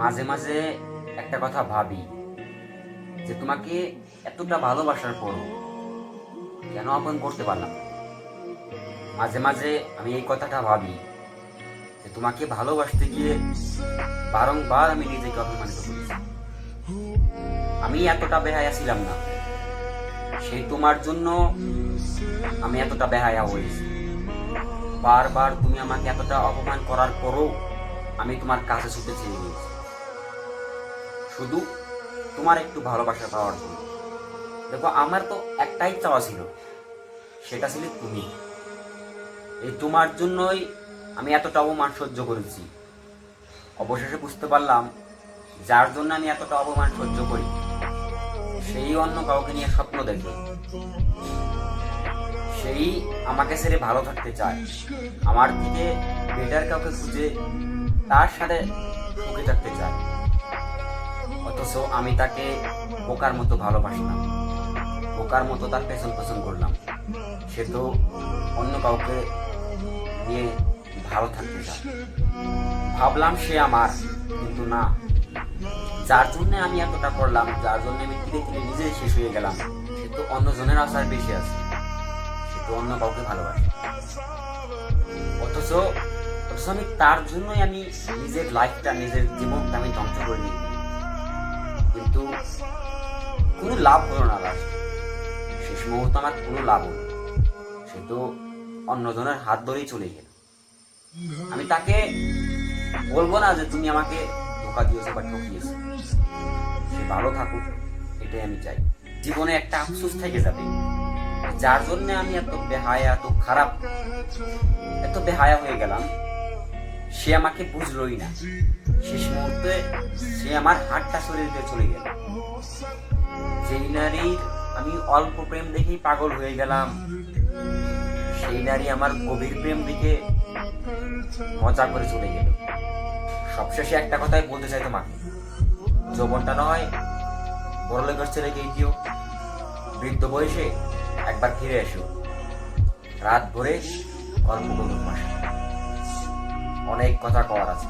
মাঝে মাঝে একটা কথা ভাবি, যে তোমাকে এতটা ভালোবাসার পরও কেন আপন করতে পারলাম মাঝে মাঝে আমি এই কথাটা ভাবি, যে তোমাকে ভালোবাসতে গিয়ে বারংবার আমি নিজেকে অপমানিত করেছি। আমি এতটা বেহায়া ছিলাম না সেই তোমার জন্য আমি এতটা বেহায়া হয়েছি বারবার তুমি আমাকে এতটা অপমান করার পরও আমি তোমার কাছে ছুটে চেয়ে গিয়েছি। শুধু তোমার একটু ভালোবাসা পাওয়ার জন্য। দেখো, আমার তো একটাই চাওয়া ছিল, সেটা ছিল তুমি। এই তোমার জন্যই আমি এতটা অপমান সহ্য করেছি। অবশেষে বুঝতে পারলাম, যার জন্য আমি এতটা অপমান সহ্য করি, সেই অন্য কাউকে নিয়ে স্বপ্ন দেখে। সেই আমাকে ছেড়ে ভালো থাকতে চায়। আমার দিকে বেটার কাউকে খুঁজে তার সাথে সুখে থাকতে চায়। অথচ আমি তাকে বোকার মতো ভালোবাসলাম বোকার মতো তার পেছন পেছন করলাম। সে তো অন্য কাউকে নিয়ে ভালো থাকতে চায়। ভাবলাম সে আমার, কিন্তু না। যার জন্য আমি এতটা করলাম, যার জন্য আমি ধীরে ধীরে নিজেই শেষ হয়ে গেলাম, সে তো অন্যজনের আশার বেশি আছে। সে তো অন্য কাউকে ভালোবাসে। অথচ অথচ আমি তার জন্যই আমি নিজের লাইফটা নিজের জীবনটা আমি ধ্বংস করে নিই কোনো লাভ হলো না লাস্ট শেষ মুহূর্তে আমার কোনো লাভ হলো সে তো অন্যজনের হাত ধরেই চলে গেল। আমি তাকে বলব না যে তুমি আমাকে ধোকা দিয়েছ বা ঠকিয়েছো। সে ভালো থাকুক, এটাই আমি চাই। জীবনে একটা আফসোস থেকে যাবে। যার জন্য আমি এত বেহায়া, এত খারাপ, এত বেহায়া হয়ে গেলাম। সে আমাকে বুঝলোই না। শেষ মুহূর্তে সে আমার হাতটা সরিয়ে দিয়ে চলে গেল। যেই নারীর আমি অল্প প্রেম দেখেই পাগল হয়ে গেলাম, সেই নারী আমার গভীর প্রেম দেখে মজা করে চলে গেল। সবশেষে একটা কথাই বলতে চাই তোমাকে। যৌবনটা নয় বড় লোকের গিয়ে দিও। বৃদ্ধ বয়সে একবার ফিরে এসো। রাত ভরে গল্প মাসে অনেক কথা কওয়ার আছে